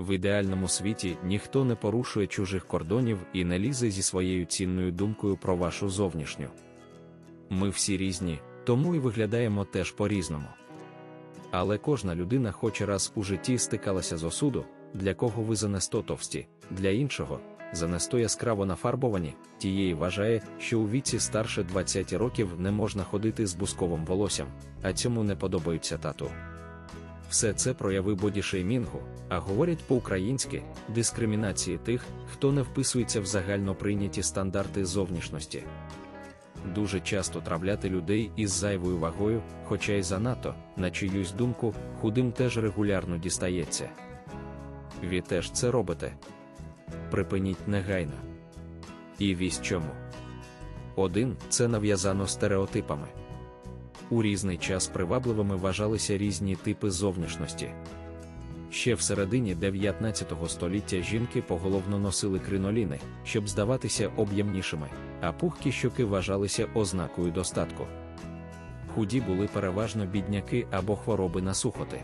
В ідеальному світі ніхто не порушує чужих кордонів і не лізе зі своєю цінною думкою про вашу зовнішню. Ми всі різні, тому і виглядаємо теж по-різному. Але кожна людина хоч раз у житті стикалася з осуду, для кого ви занесто товсті, для іншого занесто яскраво нафарбовані, тієї вважає, що у віці старше 20 років не можна ходити з бусковим волоссям, а цьому не подобаються тату. Все це прояви бодішеймінгу, а говорять по-українськи дискримінації тих, хто не вписується в загально прийняті стандарти зовнішності. Дуже часто травляти людей із зайвою вагою, хоча й занадто, на чиюсь думку, худим теж регулярно дістається. Ви теж це робите. Припиніть негайно. І вісь чому. Один це нав'язано стереотипами. У різний час привабливими вважалися різні типи зовнішності. Ще в середині 19 століття жінки поголовно носили криноліни, щоб здаватися об'ємнішими, а пухкі щоки вважалися ознакою достатку. Худі були переважно бідняки або хвороби на сухоти.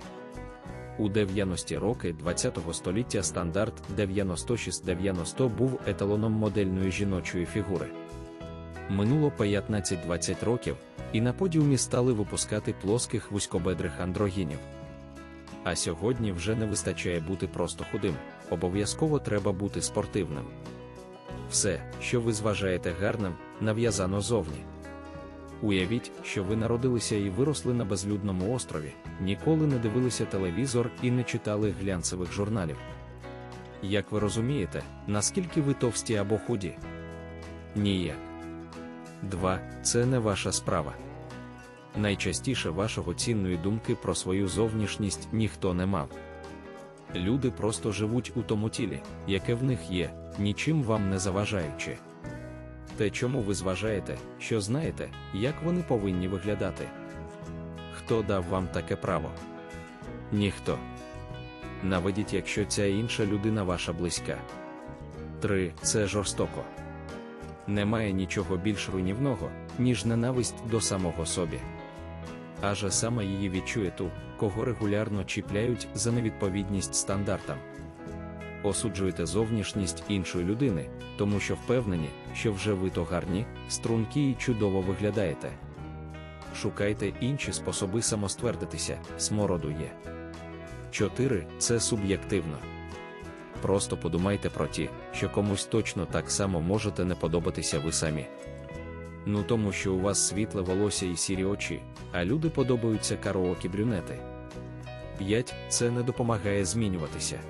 У 90-ті роки ХХ століття стандарт 96-90 був еталоном модельної жіночої фігури. Минуло 15-20 років, і на подіумі стали випускати плоских вузькобедрих андрогінів. А сьогодні вже не вистачає бути просто худим, обов'язково треба бути спортивним. Все, що ви зважаєте гарним, нав'язано зовні. Уявіть, що ви народилися і виросли на безлюдному острові, ніколи не дивилися телевізор і не читали глянцевих журналів. Як ви розумієте, наскільки ви товсті або худі? Ніяк. 2. Це не ваша справа. Найчастіше вашого цінної думки про свою зовнішність ніхто не мав. Люди просто живуть у тому тілі, яке в них є, нічим вам не заважаючи. Те, чому ви зважаєте, що знаєте, як вони повинні виглядати? Хто дав вам таке право? Ніхто. Наведіть, якщо ця інша людина ваша близька. 3. Це жорстоко. Немає нічого більш руйнівного, ніж ненависть до самого собі. Аже саме її відчує ту, кого регулярно чіпляють за невідповідність стандартам. Осуджуєте зовнішність іншої людини, тому що впевнені, що вже ви то гарні, стрункі і чудово виглядаєте. Шукайте інші способи самоствердитися, смороду є. 4. Це суб'єктивно. Просто подумайте про ті, що комусь точно так само можете не подобатися ви самі. Ну тому що у вас світле волосся і сірі очі, а люди подобаються кароокі брюнети. 5. Це не допомагає змінюватися.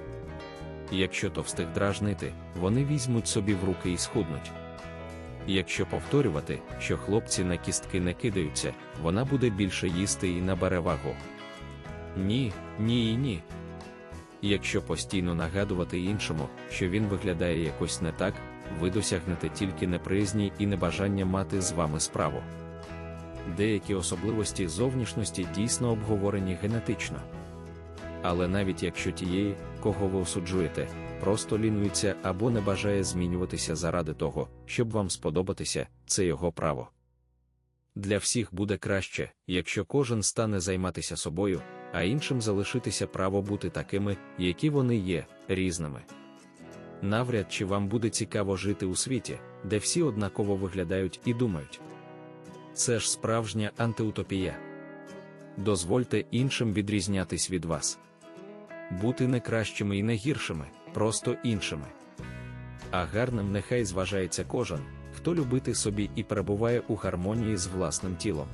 Якщо товстих дражнити, вони візьмуть собі в руки і схуднуть. Якщо повторювати, що хлопці на кістки не кидаються, вона буде більше їсти і набере вагу. Ні, ні і ні. Якщо постійно нагадувати іншому, що він виглядає якось не так, ви досягнете тільки неприязні і небажання мати з вами справу. Деякі особливості зовнішності дійсно обговорені генетично. Але навіть якщо тієї, кого ви осуджуєте, просто лінується або не бажає змінюватися заради того, щоб вам сподобатися, це його право. Для всіх буде краще, якщо кожен стане займатися собою, а іншим залишитися право бути такими, які вони є, різними. Навряд чи вам буде цікаво жити у світі, де всі однаково виглядають і думають. Це ж справжня антиутопія. Дозвольте іншим відрізнятись від вас. Бути не кращими і не гіршими, просто іншими. А гарним нехай зважається кожен, хто любити собі і перебуває у гармонії з власним тілом.